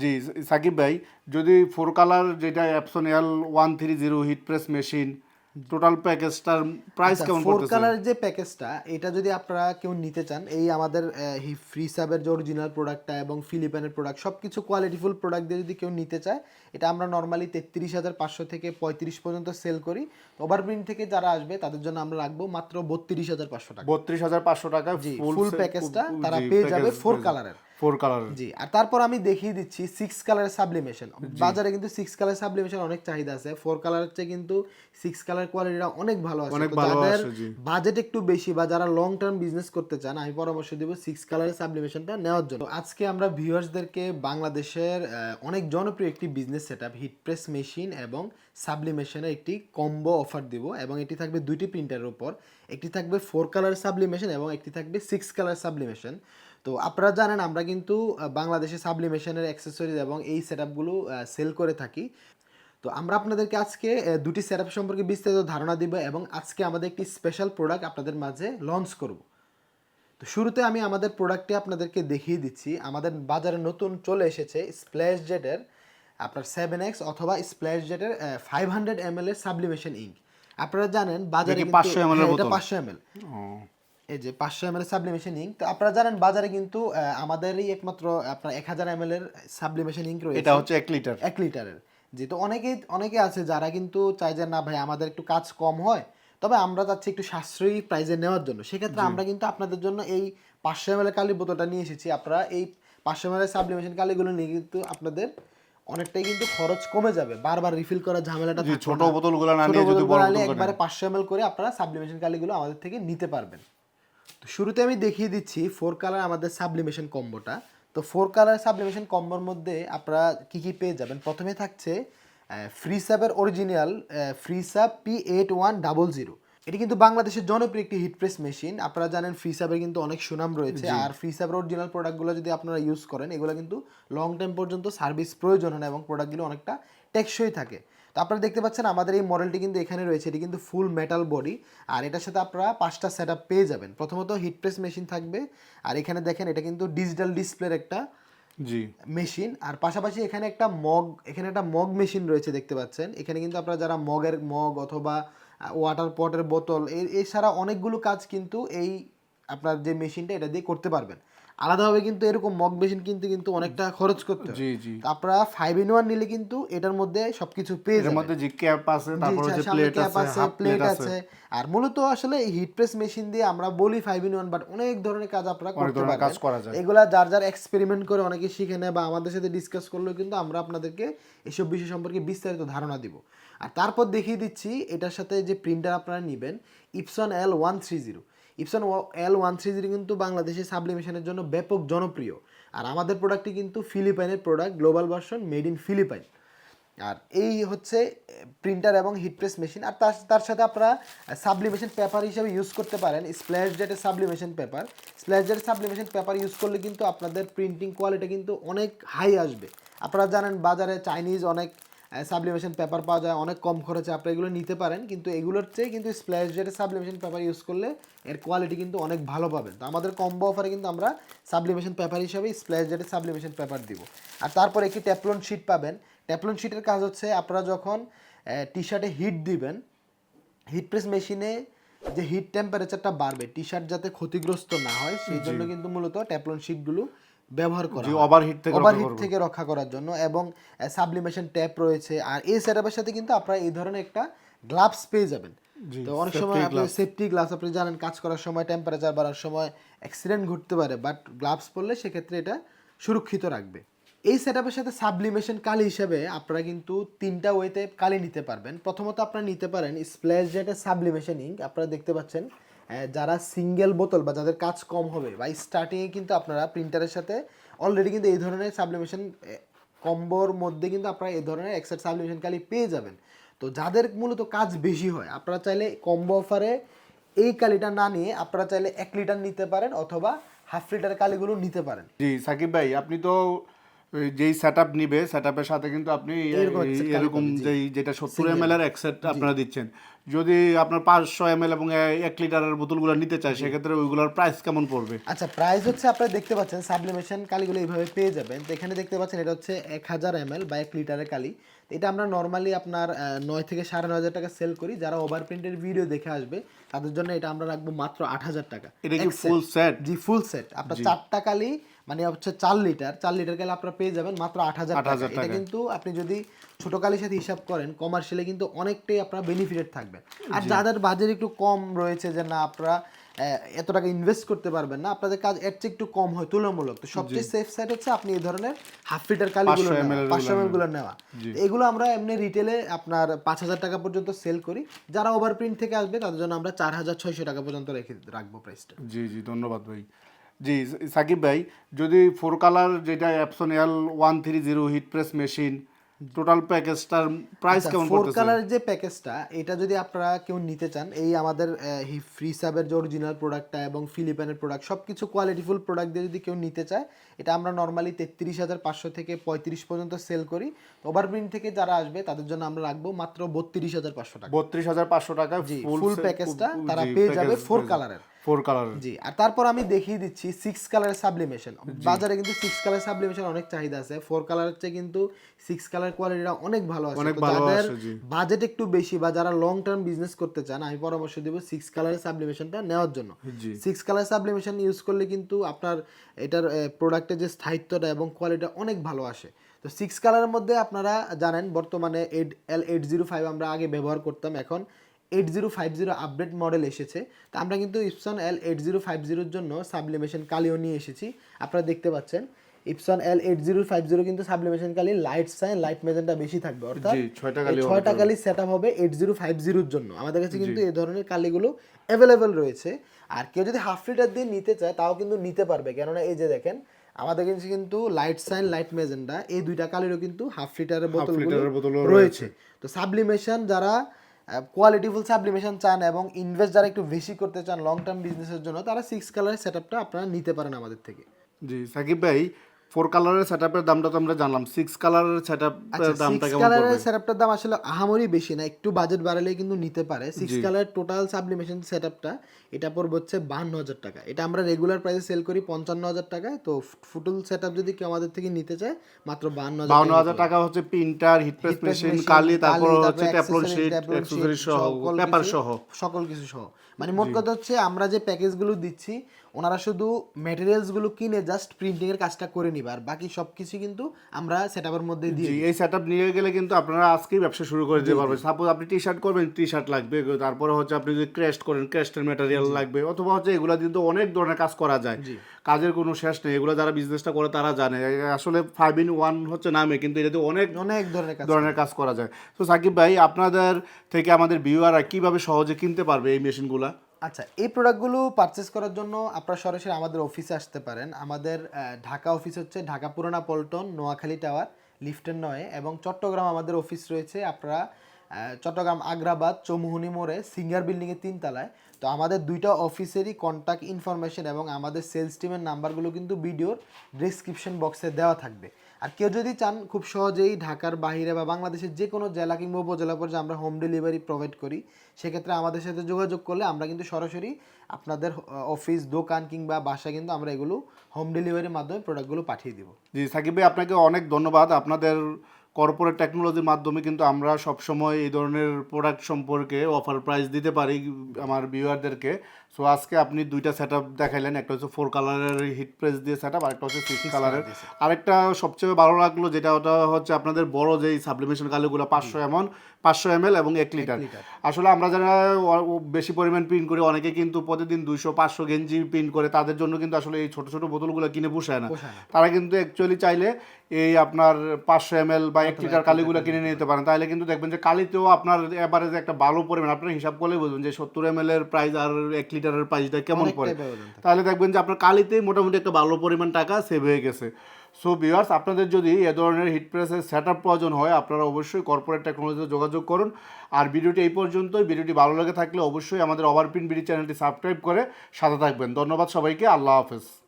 জি সাকিব ভাই যদি four colour যেটা Epson L one three zero heat press machine total প্যাকেজটার price কেমন ফোর কালার যে প্যাকেজটা এটা যদি আপনারা কেউ নিতে চান এই আমাদের ফ্রি সাবের যে অরিজিনাল প্রোডাক্টটা এবং ফিলিপাইনের প্রোডাক্ট সব কিছু কোয়ালিটিফুল প্রোডাক্ট দিয়ে যদি কেউ নিতে চায় এটা আমরা নর্মালি তেত্রিশ হাজার পাঁচশো থেকে পঁয়ত্রিশ পর্যন্ত সেল করি। ওভারপ্রিন্ট থেকে যারা আসবে তাদের জন্য আমরা রাখব মাত্র বত্রিশ হাজার পাঁচশো টাকা। বত্রিশ হাজার পাঁচশো টাকা ফুল প্যাকেজটা তারা পেয়ে যাবে ফোর কালারের ফোর কালার। জি আর তারপর আমি দেখিয়ে দিচ্ছি সিক্স কালার সাবলিমেশন বাজারে কিন্তু সিক্স কালার সাবলিমেশন অনেক চাহিদা আছে। ফোর কালারের চেয়ে কিন্তু সিক্স কালার কোয়ালিটিটা অনেক ভালো আছে। অনেক ভালো যাদের আছে, বাজেট একটু বেশি বা যারা লং টার্ম বিজনেস করতে চান আমি পরামর্শ দেবো সিক্স কালারের সাবলিমেশনটা নেওয়ার জন্য। আজকে আমরা ভিউয়ার্সদেরকে বাংলাদেশের অনেক জনপ্রিয় একটি business set up heat press machine এবং সাবলিমেশনের একটি কম্বো অফার দিব এবং এটি থাকবে দুইটি প্রিন্টারের উপর। একটি থাকবে ফোর কালার সাবলিমেশন এবং একটি থাকবে সিক্স কালার সাবলিমেশন তো আপনারা জানেন, আমরা কিন্তু বাংলাদেশে সাবলিমেশনের অ্যাক্সেসরিজ এবং এই সেট আপগুলো সেল করে থাকি। তো আমরা আপনাদেরকে আজকে দুটি সেট সম্পর্কে বিস্তারিত ধারণা দিব এবং আজকে আমাদের একটি স্পেশাল প্রোডাক্ট আপনাদের মাঝে লঞ্চ করব। তো শুরুতে আমি আমাদের প্রোডাক্টটি আপনাদেরকে দেখিয়ে দিচ্ছি। আমাদের বাজারে নতুন চলে এসেছে স্প্ল্যাশ জেটের আপনার সেভেন এক্স অথবা স্প্ল্যাশ জেটের ফাইভ হান্ড্রেড এম এল এর সাবলিমেশন ইঙ্ক আপনারা জানেন বাজারে এটা কি কিন্তু- 500 ml এর হ্যাঁ, এটা পাঁচশো এম এল এই যে পাঁচশো এম এল সাবলিমেশন ইঙ্ক তো আপনারা জানেন বাজারে কিন্তু আমাদেরই একমাত্র আপনার এক হাজার এম এল এর সাবলিমেশন ইঙ্ক রয়েছে। এটা হচ্ছে এক লিটার। এক লিটারের। জি তো অনেকেই অনেকে আছে যারা কিন্তু চাই যে না ভাই আমাদের একটু কাজ কম হয়। তবে আমরা চাচ্ছি একটু সাশ্রয়ী প্রাইজে নেওয়ার জন্য। সেক্ষেত্রে আমরা কিন্তু আপনাদের জন্য এই পাঁচশো এম এল কালির বোতলটা নিয়ে এসেছি। আপনারা এই পাঁচশো এম এল সাবলিমেশন কালিগুলো নিয়ে কিন্তু আপনাদের অনেকটাই কিন্তু খরচ কমে যাবে। বারবার রিফিল করার ঝামেলাটা ছোট বোতলগুলো না নিয়ে যদি বড় বোতল একবারে পাঁচশো এম করে আপনারা সাবলিমেশন কালিগুলো আমাদের থেকে নিতে পারবেন। তো শুরুতে আমি দেখিয়ে দিচ্ছি ফোর কালার আমাদের সাবলিমেশন কম্বোটা তো ফোর কালার সাবলিমেশন কম্বোর মধ্যে আপনারা কি কি পেয়ে যাবেন? প্রথমে থাকছে ফ্রি সাবের original free sub P eight one double zero এটি কিন্তু বাংলাদেশের জনপ্রিয় একটি হিট প্রেস মেশিন আপনারা জানেন ফ্রি সাবের কিন্তু অনেক সুনাম রয়েছে। আর ফ্রি সাবের অরিজিনাল প্রোডাক্টগুলো যদি আপনারা ইউজ করেন এগুলো কিন্তু লং টাইম পর্যন্ত সার্ভিস প্রয়োজন হয় না এবং প্রোডাক্টগুলো অনেকটা টেকসই থাকে। তো আপনারা দেখতে পাচ্ছেন আমাদের এই মডেলটি কিন্তু এখানে রয়েছে। এটি কিন্তু ফুল মেটাল বডি আর এটার সাথে আপনারা পাঁচটা সেট পেয়ে যাবেন। প্রথমত হিট প্রেস মেশিন থাকবে। আর এখানে দেখেন এটা কিন্তু ডিজিটাল ডিসপ্লের একটা জি। মেশিন আর পাশাপাশি এখানে একটা মগ এখানে একটা মগ মেশিন রয়েছে দেখতে পাচ্ছেন। এখানে কিন্তু আপনারা যারা মগের মগ অথবা ওয়াটার পটের বোতল এছাড়া অনেকগুলো কাজ কিন্তু এই আপনার যে মেশিনটা এটা দিয়ে করতে পারবেন। আলাদাভাবে কিন্তু এরকম মগ মেশিন কিনতে কিন্তু অনেকটা খরচ করতে। জি জি। আপনারা ফাইভ ইন ওয়ান নিলে কিন্তু এটার মধ্যে সবকিছু পেয়ে এর যাবেন। মধ্যে জি ক্যাপ আছে তারপর হচ্ছে প্লেট আছে প্লেট আছে। আর মূলত আসলে এই হিট প্রেস মেশিন দিয়ে আমরা বলি ফাইভ ইন ওয়ান বাট অনেক ধরনের কাজ আপনারা করতে ধরনের কাজ করা যায়। এগুলা যার যার এক্সপেরিমেন্ট করে অনেকে শিখে নেয় বা আমাদের সাথে ডিসকাস করলেও কিন্তু আমরা আপনাদেরকে এসব বিষয় সম্পর্কে বিস্তারিত ধারণা দিব। আর তারপর দেখিয়ে দিচ্ছি এটার সাথে যে প্রিন্টার আপনারা নেবেন Epson L one three zero Epson L one three zero কিন্তু বাংলাদেশে সাবলিমেশনের জন্য ব্যাপক জনপ্রিয়। আর আমাদের প্রোডাক্টটি কিন্তু ফিলিপাইনের product global version made in Philippine আর এই হচ্ছে প্রিন্টার এবং হিট প্রেস মেশিন আর তার তার সাথে আপনারা সাবলিমেশন পেপার হিসেবে ইউজ করতে পারেন স্প্ল্যাশ জেটের সাবলিমেশন পেপার স্প্ল্যাশ জেটের সাবলিমেশন পেপার ইউজ করলে কিন্তু আপনাদের প্রিন্টিং কোয়ালিটি কিন্তু অনেক হাই আসবে। আপনারা জানেন বাজারে চাইনিজ অনেক সাবলিমেশন পেপার পাওয়া যায় অনেক কম খরচে আপনি এগুলো নিতে পারেন কিন্তু এগুলোর চেয়ে কিন্তু স্প্ল্যাশ জেটের সাবলিমেশন পেপার ইউজ করলে এর কোয়ালিটি কিন্তু অনেক ভালো পাবেন। তো আমাদের কম্বো অফারে কিন্তু আমরা সাবলিমেশন পেপার হিসাবে স্প্ল্যাশ জেটের সাবলিমেশন পেপার দিব। আর তারপর একটি ট্যাপলন শিট পাবেন। ট্যাপলন শিটের কাজ হচ্ছে আপনারা যখন টি শার্টে হিট দিবেন হিট প্রেস মেশিনে যে হিট টেম্পারেচারটা বাড়বে টি শার্ট যাতে ক্ষতিগ্রস্ত না হয় সেই জন্য কিন্তু মূলত ট্যাপলন শিটগুলো ব্যবহার করা ওভারহিট থেকে ওভারহিট থেকে রক্ষা করার জন্য এবং সাবলিমেশন ট্যাপ রয়েছে। আর এই সেটআপের সাথে কিন্তু আপনারা এই ধরনের একটা গ্লাভস পেয়ে যাবেন। তো অনেক সময় আপনি সেফটি গ্লাভস আপনি জানেন কাজ করার সময় টেম্পারেচার বাড়ার সময় অ্যাক্সিডেন্ট ঘটতে পারে বাট গ্লাভস পরলে সেক্ষেত্রে এটা সুরক্ষিত রাখবে। এই সেটআপের সাথে সাবলিমেশন কালি হিসেবে আপনারা কিন্তু তিনটা ওয়েতে কালি নিতে পারবেন। প্রথমত আপনারা নিতে পারেন স্প্ল্যাশ জেটের সাবলিমেশন ইঙ্ক আপনারা দেখতে পাচ্ছেন যারা সিঙ্গেল বোতল বা যাদের কাজ কম হবে বা স্টার্টিংয়ে কিন্তু আপনারা প্রিন্টারের সাথে অলরেডি কিন্তু এই ধরনের সাবলিমেশন কম্বোর মধ্যে কিন্তু আপনারা এই ধরনের এক্সেট সাবলিমেশন কালি পেয়ে যাবেন। তো যাদের মূলত কাজ বেশি হয়, আপনারা চাইলে কম্বো অফারে এই কালিটা না নিয়ে আপনারা চাইলে এক লিটার নিতে পারেন অথবা হাফ লিটার কালিগুলো নিতে পারেন। জি, সাকিব ভাই, আপনি তো যেই সেট আপ নিবে সেট আপের সাথে কিন্তু আপনি এরকম। যেই যেটা সত্তর এম এল এর এক সেট আপনারা দিচ্ছেন। যদি আপনার পাঁচশো এম এল এবং এক লিটারের বোতলগুলো নিতে চায় সেক্ষেত্রে ওইগুলোর প্রাইস কেমন পড়বে? আচ্ছা প্রাইস হচ্ছে আপনারা দেখতে পাচ্ছেন সাবলিমেশন কালিগুলো এইভাবে পেয়ে যাবেন। তো এখানে দেখতে পাচ্ছেন এটা হচ্ছে এক হাজার এম এল বা এক লিটারের কালি। এটা আমরা নর্মালি আপনার নয় থেকে সাড়ে নয় হাজার টাকা সেল করি। যারা ওভার প্রিন্টের ভিডিও দেখে আসবে তাদের জন্য এটা আমরা রাখব মাত্র আট হাজার টাকা। এটা কি ফুল সেট জি ফুল সেট আপনার চারটা কালি মানে হচ্ছে চার লিটার চার লিটার কালি আপনারা পেয়ে যাবেন মাত্র আট হাজার এটা কিন্তু আপনি যদি ছোট কালির সাথে হিসাব করেন কমার্শিয়ালে কিন্তু অনেকটাই আপনারা বেনিফিটেড থাকবেন আর যাদের বাজেট একটু কম রয়েছে যে না আপনারা এত টাকা ইনভেস্ট করতে পারবেন না আপনাদের কাজ এর চেয়ে একটু কম হয় তুলনামূলক। তো সবচেয়ে সেফ সাইড হচ্ছে আপনি এই ধরনের হাফ লিটার কালিগুলো 500 ml নেওয়া এর পাঁচশো এমগুলো নেওয়া। এগুলো আমরা এমনি রিটেলে আপনার পাঁচ হাজার টাকা পর্যন্ত সেল করি। যারা ওভার প্রিন্ট থেকে আসবে তাদের জন্য আমরা চার হাজার ছয়শো টাকা পর্যন্ত রেখে রাখব প্রাইসটা জি জি ধন্যবাদ ভাই। জি সাকিব ভাই যদি ফোর কালার যেটা Epson L one three zero heat press machine total প্যাকেজটার price কেমন ফোর কালার যে প্যাকেজটা এটা যদি আপনারা কেউ নিতে চান এই আমাদের ফ্রি সাবের যে অরিজিনাল প্রোডাক্টটা এবং ফিলিপাইনের প্রোডাক্ট সব কিছু কোয়ালিটিফুল প্রোডাক্ট দিয়ে যদি কেউ নিতে চায় এটা আমরা নর্মালি তেত্রিশ হাজার পাঁচশো থেকে পঁয়ত্রিশ পর্যন্ত সেল করি। ওভারপ্রিন্ট থেকে যারা আসবে তাদের জন্য আমরা রাখব মাত্র বত্রিশ হাজার পাঁচশো টাকা। বত্রিশ হাজার পাঁচশো টাকা জি ফুল প্যাকেজটা তারা পেয়ে যাবে ফোর কালারের ফোর কালার। জি আর তারপর আমি দেখিয়ে দিচ্ছি সিক্স কালারের সাবলিমেশন বাজারে কিন্তু সিক্স কালার সাবলিমেশন অনেক চাহিদা আছে। ফোর চেয়ে কিন্তু সিক্স কালার কোয়ালিটিটা অনেক ভালো আছে। অনেক তো ভালো যাদের বাজেট একটু বেশি বা যারা লং টার্ম বিজনেস করতে চান আমি পরামর্শ দেব সিক্স কালারের সাবলিমেশনটা নেওয়ার জন্য। সিক্স কালার সাবলিমেশন ইউজ করলে কিন্তু আপনার এটার প্রোডাক্টের যে স্থায়িত্বটা এবং কোয়ালিটি অনেক ভালো আসে। তো সিক্স কালারের মধ্যে আপনারা জানেন বর্তমানে eight L eight zero five আমরা আগে ব্যবহার করতাম এখন eight zero five zero update model এসেছে। তো আমরা কিন্তু Epson L eight zero five জিরোর জন্য সাবলিমেশন কালিও নিয়ে এসেছি। আপনারা দেখতে পাচ্ছেন Epson L eight zero five zero কিন্তু সাবলিমেশন কালি লাইট সাইন লাইট মেজেন্টা বেশি থাকবে। অর্থাৎ জি, ছয়টা কালি সেট আপ হবে এইট জিরো ফাইভ জিরোর জন্য। আমাদের কাছে কিন্তু এই ধরনের কালিগুলো অ্যাভেলেবেল রয়েছে। আর কেউ যদি হাফ লিটার দিয়ে নিতে চায় তাও কিন্তু নিতে পারবে। কেননা এই যে দেখেন আমাদের কাছে কিন্তু লাইট সাইন লাইট মেজেন্ডা এই দুইটা কালিরও কিন্তু হাফ লিটারের বোতলও রয়েছে। তো সাবলিমেশন যারা কোয়ালিটিফুল সাবলিমেশন চান এবং ইনভেস্ট যারা একটু বেশি করতে চান লং টার্ম বিজনেসের জন্য, তারা সিক্স কালারের সেট আপটা আপনারা নিতে পারেন আমাদের থেকে। জি, সাকিব ভাই ফোর কালারের সেট আপের দামটা তো আমরা জানলাম। সিক্স কালারের সেট আপের দামটা কেমন কালারের পড়বে? সেটআপটার দাম আসলে আহামরি বেশি না একটু বাজেট বাড়ালে কিন্তু নিতে পারে। সিক্স কালার টোটাল সাবলিমেশন সেটআপটা এটা পড়বে হচ্ছে বান্ন হাজার টাকা। এটা আমরা রেগুলার প্রাইসে সেল করি পঞ্চান্ন হাজার টাকায়। তো ফুটুল সেটআপ যদি কেউ আমাদের থেকে নিতে চায় মাত্র বান্ন হাজার বাউন্ন হাজার টাকা হচ্ছে প্রিন্টার হিট প্রেস মেশিন কালি তারপর হচ্ছে ট্যাপলন শিট অ্যাক্সেসরি সহ পেপার সহ। সকল কিছু সহ। মানে মোট কথা হচ্ছে আমরা যে প্যাকেজগুলো দিচ্ছি ওনারা শুধু ম্যাটেরিয়ালসগুলো কিনে জাস্ট প্রিন্টিং এর কাজটা করে নিবে আর বাকি সবকিছু কিন্তু আমরা সেটআপের মধ্যে দিয়ে এই সেটআপ নিয়ে গেলে কিন্তু আপনারা আজকেই ব্যবসা শুরু করে দিতে পারবেন। সাপোজ আপনি টি শার্ট করবেন টি শার্ট লাগবে তারপরে হচ্ছে আপনি যদি ক্রেস্ট করেন ক্রেস্টের ম্যাটেরিয়াল লাগবে অথবা হচ্ছে এগুলো কিন্তু অনেক ধরনের কাজ করা যায়। কাজের কোনো শেষ নেই এগুলো যারা বিজনেসটা করে তারা জানে। আসলে ফাইভ ইন ওয়ান হচ্ছে নামে কিন্তু এটাতে অনেক অনেক ধরনের কাজ ধরনের কাজ করা যায়। তো সাকিব ভাই আপনাদের থেকে আমাদের ভিউয়াররা কীভাবে সহজে কিনতে পারবে এই মেশিনগুলা আচ্ছা এই প্রোডাক্টগুলো পারচেস করার জন্য আপনারা সরাসরি আমাদের অফিসে আসতে পারেন। আমাদের ঢাকা অফিস হচ্ছে ঢাকা পুরানা পল্টন, নোয়াখালী টাওয়ার লিফটের নয়ে এবং চট্টগ্রাম আমাদের অফিস রয়েছে আপনারা চট্টগ্রাম আগ্রাবাদ, চৌমুহনি মোড়ে, সিঙ্গার বিল্ডিংয়ের তিনতলায়। তো আমাদের দুইটা অফিসেরই কন্ট্যাক্ট ইনফরমেশন এবং আমাদের সেলস টিমের নাম্বারগুলো কিন্তু ভিডিওর ডিসক্রিপশন বক্সে দেওয়া থাকবে। আর কেউ যদি চান খুব সহজেই ঢাকার বাহিরে বা বাংলাদেশের যে কোনো জেলা কিংবা উপজেলা পর্যায়ে আমরা হোম ডেলিভারি প্রোভাইড করি, সেক্ষেত্রে আমাদের সাথে যোগাযোগ করলে আমরা কিন্তু সরাসরি আপনাদের অফিস দোকান কিংবা বাসা কিন্তু আমরা এগুলো হোম ডেলিভারির মাধ্যমে প্রোডাক্টগুলো পাঠিয়ে দিব। জি, সাকিব ভাই, আপনাকে অনেক ধন্যবাদ। আপনাদের কর্পোরেট টেকনোলজির মাধ্যমে কিন্তু আমরা সবসময় এই ধরনের প্রোডাক্ট সম্পর্কে অফার প্রাইস দিতে পারি আমার ভিউয়ারদেরকে সো আজকে আপনি দুইটা সেট আপ দেখাইলেন একটা হচ্ছে ফোর কালারের হিট প্রেস দিয়ে সেট আপ আরেকটা হচ্ছে সিক্স কালারের আরেকটা সবচেয়ে ভালো লাগল যেটা ওটা হচ্ছে আপনাদের বড় যেই সাবলিমেশন কালিগুলো পাঁচশো এমন পাঁচশো এম এবং এক লিটার। আসলে আমরা যারা বেশি পরিমাণ প্রিন্ট করি অনেকে কিন্তু প্রতিদিন দুইশো পাঁচশো গেঞ্জি প্রিন্ট করে তাদের জন্য কিন্তু আসলে এই ছোটো ছোটো বোতলগুলো কিনে পোষায় না। তারা কিন্তু অ্যাকচুয়ালি চাইলে এই আপনার পাঁচশো এম বা এক লিটার কালিগুলো কিনে নিতে পারেন তাহলে কিন্তু দেখবেন যে কালিতেও আপনার একটা ভালো পরিমাণ আপনার হিসাব করলে বুঝবেন যে সত্তর এম এর প্রাইস আর এক লিটারের প্রাইসটা কেমন পড়ে। তাহলে দেখবেন যে আপনার কালিতেই মোটামুটি একটা ভালো পরিমাণ টাকা সেভ হয়ে গেছে। সো ভিউয়ার্স আপনাদের যদি এ ধরনের হিট প্রেসের সেট আপ প্রয়োজন হয় আপনারা অবশ্যই কর্পোরেট টেকনোলজিতে যোগাযোগ করুন। আর ভিডিওটি এই পর্যন্তই। ভিডিওটি ভালো লেগে থাকলে অবশ্যই আমাদের ওভারপ্রিন্ট বিডি চ্যানেলটি সাবস্ক্রাইব করে সাথে থাকবেন। ধন্যবাদ সবাইকে। আল্লাহ হাফেজ।